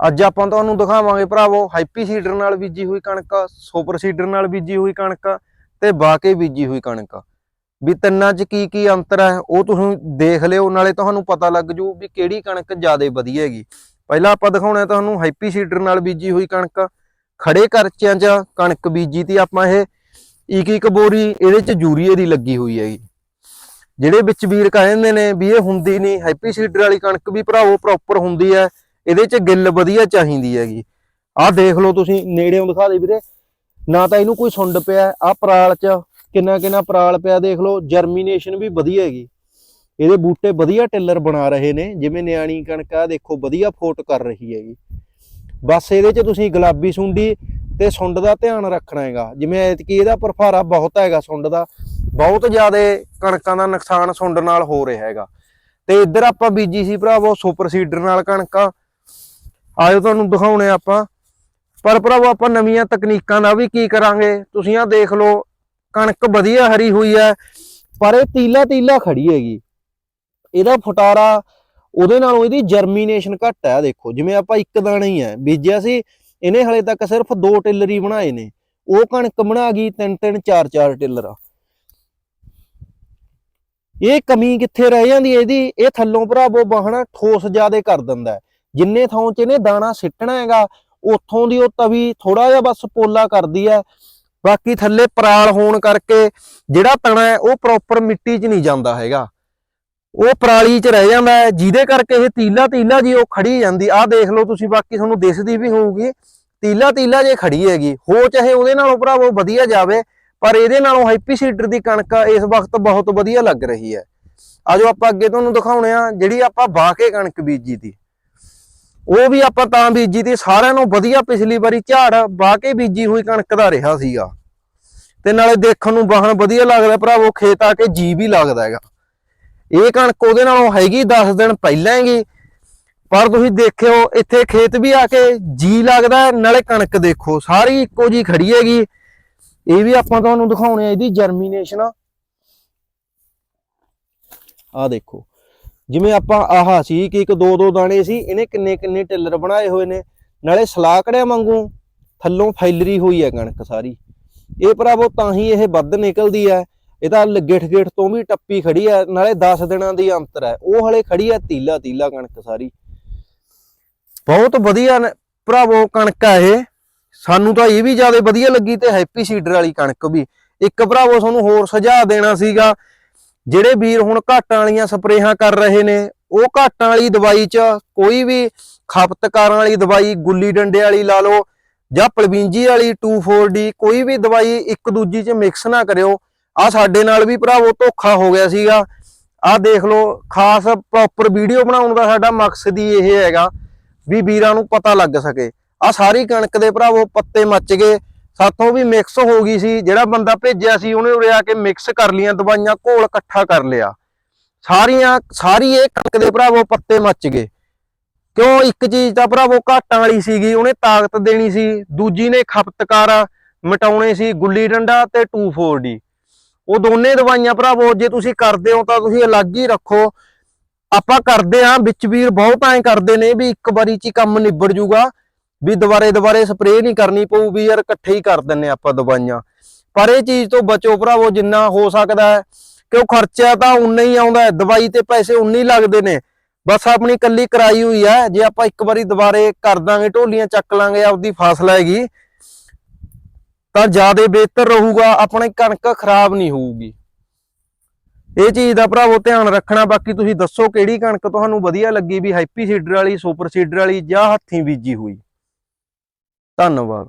ਅੱਜ ਆਪਾਂ ਤੁਹਾਨੂੰ ਦਿਖਾਵਾਂਗੇ ਭਰਾਵੋ ਹਾਈਪੀ ਸੀਡਰ ਨਾਲ ਬੀਜੀ ਹੋਈ ਕਣਕ ਸੁਪਰ ਸੀਡਰ ਨਾਲ ਬੀਜੀ ਹੋਈ ਕਣਕ ਤੇ ਬਾਕੇ ਬੀਜੀ ਹੋਈ ਕਣਕ। ਵੀ ਤਿੰਨਾਂ 'ਚ ਕੀ ਕੀ ਅੰਤਰ ਹੈ, ਉਹ ਤੁਸੀਂ ਦੇਖ ਲਿਓ, ਨਾਲੇ ਤੁਹਾਨੂੰ ਪਤਾ ਲੱਗ ਜੂ ਵੀ ਕਿਹੜੀ ਕਣਕ ਜ਼ਿਆਦਾ ਵਧੀਆ ਹੈਗੀ। ਪਹਿਲਾਂ ਆਪਾਂ ਦਿਖਾਉਣਾ ਤੁਹਾਨੂੰ ਹਾਈਪੀ ਸੀਡਰ ਨਾਲ ਬੀਜੀ ਹੋਈ ਕਣਕ ਖੜੇ ਕਰਚਿਆਂ 'ਚ ਕਣਕ ਬੀਜੀ ਤੀ ਆਪਾਂ ਇਹ, ਇੱਕ ਇੱਕ ਬੋਰੀ ਇਹਦੇ 'ਚ ਯੂਰੀਏ ਦੀ ਲੱਗੀ ਹੋਈ ਹੈਗੀ। ਜਿਹੜੇ ਵਿੱਚ ਵੀਰ ਕਹਿੰਦੇ ਨੇ ਵੀ ਇਹ ਹੁੰਦੀ ਨਹੀਂ ਹੈਪੀ ਸੀਡਰ ਵਾਲੀ ਕਣਕ ਵੀ ਭਰਾਵੋ ਪ੍ਰੋਪਰ ਹੁੰਦੀ ਹੈ। ਇਹਦੇ 'ਚ ਗਿੱਲ ਵਧੀਆ ਚਾਹੀਦੀ ਹੈਗੀ। ਆਹ ਦੇਖ ਲਓ ਤੁਸੀਂ, ਨੇੜਿਓਂ ਦਿਖਾ ਦੇ ਵੀਰੇ। ਨਾ ਤਾਂ ਇਹਨੂੰ ਕੋਈ ਸੁੰਡ ਪਿਆ, ਆਹ ਪਰਾਲ 'ਚ ਕਿੰਨਾ ਕਿੰਨਾ ਪਰਾਲ ਪਿਆ, ਦੇਖ ਲਓ। ਜਰਮੀਨੇਸ਼ਨ ਵੀ ਵਧੀਆ ਹੈਗੀ। ਇਹਦੇ ਬੂਟੇ ਵਧੀਆ ਟਿੱਲਰ ਬਣਾ ਰਹੇ ਨੇ, ਜਿਵੇਂ ਨਿਆਣੀ ਕਣਕ ਆ, ਦੇਖੋ, ਵਧੀਆ ਫੋਟ ਕਰ ਰਹੀ ਹੈਗੀ। ਬਸ ਇਹਦੇ 'ਚ ਤੁਸੀਂ ਗੁਲਾਬੀ ਸੁੰਡੀ ਤੇ ਸੁੰਡ ਦਾ ਧਿਆਨ ਰੱਖਣਾ ਹੈਗਾ। ਜਿਵੇਂ ਐਤਕੀ ਇਹਦਾ ਪ੍ਰਫਾਰਾ ਬਹੁਤ ਹੈਗਾ ਸੁੰਡ ਦਾ। ਬਹੁਤ ਜ਼ਿਆਦਾ ਕਣਕਾਂ ਦਾ ਨੁਕਸਾਨ ਸੁੰਡ ਨਾਲ ਹੋ ਰਿਹਾ ਹੈਗਾ। ਤੇ ਇੱਧਰ ਆਪਾਂ ਬੀਜੀ ਸੀ ਭਰਾਵੋ, ਸੁਪਰ ਸੀਡਰ ਨਾਲ ਕਣਕਾਂ। ਆਇਓ ਤੁਹਾਨੂੰ ਦਿਖਾਉਣੇ ਆਪਾਂ। ਪਰ ਭਰਾਵੋ, ਆਪਾਂ ਨਵੀਆਂ ਤਕਨੀਕਾਂ ਦਾ ਵੀ ਕੀ ਕਰਾਂਗੇ? ਤੁਸੀਂ ਆ ਦੇਖ ਲਓ, ਕਣਕ ਵਧੀਆ ਹਰੀ ਹੋਈ ਹੈ, ਪਰ ਇਹ ਤੀਲਾ ਤੀਲਾ ਖੜੀ ਹੈਗੀ। ਇਹਦਾ ਫੁਟਾਰਾ, ਉਹਦੇ ਨਾਲੋਂ ਇਹਦੀ ਜਰਮੀਨੇਸ਼ਨ ਘੱਟ ਹੈ, ਦੇਖੋ। ਜਿਵੇਂ ਆਪਾਂ ਇੱਕ ਦਾਣਾ ਹੀ ਹੈ, ਬੀਜਿਆ ਸੀ, ਇਹਨੇ ਹਲੇ ਤੱਕ ਸਿਰਫ ਦੋ ਟਿੱਲਰ ਹੀ ਬਣਾਏ ਨੇ। ਉਹ ਕਣਕ ਬਣਾ ਗਈ, ਤਿੰਨ ਤਿੰਨ, ਚਾਰ ਚਾਰ ਟਿੱਲਰ। ਇਹ ਕਮੀ ਕਿੱਥੇ ਰਹਿ ਜਾਂਦੀ ਹੈ ਇਹਦੀ? ਇਹ ਥੱਲੋਂ ਭਰਾਵੋ ਬਾਹਣਾ ਠੋਸ ਜਿਆਦੇ ਕਰ ਦਿੰਦਾ ਜਿੰਨੇ ਥਾਂ 'ਚ ਇਹਨੇ ਦਾਣਾ ਸਿੱਟਣਾ ਹੈਗਾ, ਉੱਥੋਂ ਦੀ ਉਹ ਤਵੀ ਥੋੜਾ ਜਿਹਾ ਬਸ ਪੋਲਾ ਕਰਦੀ ਹੈ। ਬਾਕੀ ਥੱਲੇ ਪਰਾਲ ਹੋਣ ਕਰਕੇ ਜਿਹੜਾ ਤਣਾ ਹੈ, ਉਹ ਪ੍ਰੋਪਰ ਮਿੱਟੀ 'ਚ ਨਹੀਂ ਜਾਂਦਾ ਹੈਗਾ। ਉਹ ਪਰਾਲੀ 'ਚ ਰਹਿ ਜਾਂਦਾ ਜਿਹਦੇ ਕਰਕੇ ਇਹ ਤੀਲਾ ਤੀਲਾ ਜੀ ਉਹ ਖੜੀ ਜਾਂਦੀ। ਆਹ ਦੇਖ ਲਓ ਤੁਸੀਂ, ਬਾਕੀ ਤੁਹਾਨੂੰ ਦਿਸਦੀ ਵੀ ਹੋਊਗੀ। ਤੀਲਾ ਤੀਲਾ ਜੇ ਖੜੀ ਹੈਗੀ। ਹੋ ਚਾਹੇ ਉਹਦੇ ਨਾਲੋਂ ਭਰਾਵੋ ਵਧੀਆ ਜਾਵੇ, ਪਰ ਇਹਦੇ ਨਾਲੋਂ ਹੈਪੀ ਸੀਡਰ ਦੀ ਕਣਕ ਇਸ ਵਕਤ ਬਹੁਤ ਵਧੀਆ ਲੱਗ ਰਹੀ ਹੈ। ਆਜੋ ਆਪਾਂ ਅੱਗੇ ਤੁਹਾਨੂੰ ਦਿਖਾਉਣੇ ਆ ਜਿਹੜੀ ਆਪਾਂ ਵਾਹ ਕੇ ਕਣਕ ਬੀਜੀ ਤੀ ਉਹ ਵੀ ਆਪਾਂ ਤਾਂ ਬੀਜੀ ਤੀ ਸਾਰਿਆਂ ਨੂੰ ਵਧੀਆ ਪਿਛਲੀ ਵਾਰੀ ਝਾੜ ਵਾਹ ਕੇ ਬੀਜੀ ਹੋਈ ਕਣਕ ਦਾ ਰਿਹਾ ਸੀਗਾ। ਤੇ ਨਾਲੇ ਦੇਖਣ ਨੂੰ ਬਾਹਣ ਵਧੀਆ ਲੱਗਦਾ ਭਰਾਵੋ, ਖੇਤ ਆ ਕੇ ਜੀ ਵੀ ਲੱਗਦਾ ਹੈਗਾ। ਇਹ ਕਣਕ ਉਹਦੇ ਨਾਲੋਂ ਹੈਗੀ 10 ਦਿਨ ਪਹਿਲਾਂ ਹੈਗੀ ਪਰ ਤੁਸੀਂ ਦੇਖਿਓ, ਇੱਥੇ ਖੇਤ ਵੀ ਆ ਕੇ ਜੀ ਲੱਗਦਾ ਨਾਲੇ ਕਣਕ ਦੇਖੋ, ਸਾਰੀ ਇੱਕੋ ਜੀ ਖੜੀ ਹੈਗੀ। ਇਹ ਵੀ ਆਪਾਂ ਤੁਹਾਨੂੰ ਦਿਖਾਉਣੇ ਆ ਇਹਦੀ ਜਰਮੀਨੇਸ਼ਨ ਆ ਦੇਖੋ ਜਿਵੇਂ ਆਪਾਂ ਆਹਾ ਸੀ ਕਿ ਇੱਕ ਦੋ ਦੋ ਦਾਣੇ ਸੀ, ਇਹਨੇ ਕਿੰਨੇ ਕਿੰਨੇ ਟਿੱਲਰ ਬਣਾਏ ਹੋਏ ਨੇ। ਨਾਲੇ ਸਲਾਕੜਿਆਂ ਵਾਂਗੂ ਥੱਲੋਂ ਫੈਲਰੀ ਹੋਈ ਹੈ ਕਣਕ ਸਾਰੀ। ਇਹ ਭਰਾਵੋ ਤਾਂ ਹੀ ਇਹ ਵੱਧ ਨਿਕਲਦੀ ਹੈ। ਇਹ ਤਾਂ ਗਿੱਠ ਗਿੱਠ ਤੋਂ ਵੀ ਟੱਪੀ ਖੜੀ ਹੈ, ਨਾਲੇ 10 ਦਿਨਾਂ ਦੀ ਅੰਤਰ ਹੈ। ਉਹ ਹਲੇ ਖੜੀ ਹੈ ਤੀਲਾ ਤੀਲਾ ਕਣਕ ਸਾਰੀ। ਬਹੁਤ ਵਧੀਆ ਭਰਾਵੋ ਕਣਕ ਹੈ ਇਹ। ਸਾਨੂੰ ਤਾਂ ਇਹ ਵੀ ਜ਼ਿਆਦਾ ਵਧੀਆ ਲੱਗੀ ਤੇ ਹੈਪੀ ਸੀਡਰ ਵਾਲੀ ਕਣਕ ਵੀ। ਇੱਕ ਭਰਾਵੋ ਤੁਹਾਨੂੰ ਹੋਰ ਸੁਝਾਅ ਦੇਣਾ ਸੀਗਾ ਜਿਹੜੇ ਵੀਰ ਹੁਣ ਘਾਟਾਂ ਵਾਲੀਆਂ ਸਪਰੇਹਾਂ ਕਰ ਰਹੇ ਨੇ, ਉਹ ਘਾਟਾਂ ਵਾਲੀ ਦਵਾਈ 'ਚ ਕੋਈ ਵੀ ਖਪਤਕਾਰਾਂ ਵਾਲੀ ਦਵਾਈ, ਗੁੱਲੀ ਡੰਡੇ ਵਾਲੀ ਲਾ ਲਓ ਜਾਂ ਪਲਵਿੰਜੀ ਵਾਲੀ 24D ਕੋਈ ਵੀ ਦਵਾਈ ਇੱਕ ਦੂਜੀ 'ਚ ਮਿਕਸ ਨਾ ਕਰਿਓ। ਆ ਸਾਡੇ ਨਾਲ ਵੀ ਭਰਾਵੋ ਧੋਖਾ ਹੋ ਗਿਆ ਸੀਗਾ। ਆ ਦੇਖ ਲਓ, ਖਾਸ ਪ੍ਰੋਪਰ ਵੀਡੀਓ ਬਣਾਉਣ ਦਾ ਸਾਡਾ ਮਕਸਦ ਹੀ ਇਹ ਹੈਗਾ ਵੀ ਵੀਰਾਂ ਨੂੰ ਪਤਾ ਲੱਗ ਸਕੇ। ਆ ਸਾਰੀ ਕਣਕ ਦੇ ਭਰਾਵੋ ਪੱਤੇ ਮੱਚ ਗਏ। ਸਾਥੋਂ ਵੀ ਮਿਕਸ ਹੋ ਗਈ ਸੀ, ਜਿਹੜਾ ਬੰਦਾ ਭੇਜਿਆ ਸੀ, ਉਹਨੇ ਉਰੇ ਆ ਕੇ ਮਿਕਸ ਕਰ ਲੀਆਂ ਦਵਾਈਆਂ, ਘੋਲ ਇਕੱਠਾ ਕਰ ਲਿਆ। ਸਾਰੀਆਂ, ਸਾਰੀ ਇਹ ਕਣਕ ਦੇ ਭਰਾਵੋ ਪੱਤੇ ਮੱਚ ਗਏ। ਕਿਉਂ? ਇੱਕ ਚੀਜ਼ ਤਾਂ ਭਰਾਵੋ ਘਾਟਾਂ ਵਾਲੀ ਸੀਗੀ, ਉਹਨੇ ਤਾਕਤ ਦੇਣੀ ਸੀ। ਦੂਜੀ ਨੇ ਖਪਤਕਾਰ ਮਟਾਉਣੇ ਸੀ, ਗੁੱਲੀ ਡੰਡਾ ਤੇ 24D ਉਹ ਦੋਨੇ ਦਵਾਈਆਂ ਭਰਾਵੋ, ਜੇ ਤੁਸੀਂ ਕਰਦੇ ਹੋ ਤਾਂ ਤੁਸੀਂ ਅਲੱਗ ਹੀ ਰੱਖੋ। ਆਪਾਂ ਕਰਦੇ ਆਂ ਵਿੱਚ ਵੀਰ ਬਹੁਤ ਐਂ ਕਰਦੇ ਨੇ ਵੀ ਇੱਕ ਵਾਰੀ ਚ ਕੰਮ ਨਿਬੜ ਜੂਗਾ। ਵੀ ਦੁਬਾਰੇ ਦੁਬਾਰੇ ਸਪਰੇਅ ਨਹੀਂ ਕਰਨੀ ਪਊ, ਵੀ ਯਾਰ ਇਕੱਠੇ ਹੀ ਕਰ ਦਿੰਨੇ ਆਪਾਂ ਦਵਾਈਆਂ। ਪਰ ਇਹ ਚੀਜ਼ ਤੋਂ ਬਚੋ ਭਰਾਵੋ, ਜਿੰਨਾ ਹੋ ਸਕਦਾ ਹੈ, ਕਿਉਂ ਖਰਚਾ ਤਾਂ ਉਨਾ ਹੀ ਆਉਂਦਾ ਹੈ, ਦਵਾਈ ਤੇ ਪੈਸੇ ਉਨੇ ਹੀ ਲੱਗਦੇ ਨੇ। ਬਸ ਆਪਣੀ ਕੱਲੀ ਕਰਾਈ ਹੋਈ ਹੈ, ਜੇ ਆਪਾਂ ਇੱਕ ਵਾਰੀ ਦੁਬਾਰੇ ਕਰ ਦਾਂਗੇ, ਢੋਲੀਆਂ ਚੱਕ ਲਾਂਗੇ, ਆਪਦੀ ਫਸਲ ਹੈਗੀ ਤਾਂ ਜ਼ਿਆਦਾ ਬਿਹਤਰ ਰਹੂਗਾ, ਆਪਣੀ ਕਣਕ ਖਰਾਬ ਨਹੀਂ ਹੋਊਗੀ। ਇਹ ਚੀਜ਼ ਦਾ ਭਰਾਵੋ ਧਿਆਨ ਰੱਖਣਾ, ਬਾਕੀ ਤੁਸੀਂ ਦੱਸੋ ਕਿਹੜੀ ਕਣਕ ਤੁਹਾਨੂੰ ਵਧੀਆ ਲੱਗੀ, ਵੀ ਹੈਪੀ ਸੀਡਰ ਵਾਲੀ ਸੁਪਰ ਸੀਡਰ ਵਾਲੀ, ਜਾਂ ਹੱਥੀਂ ਬੀਜੀ ਹੋਈ। ਧੰਨਵਾਦ।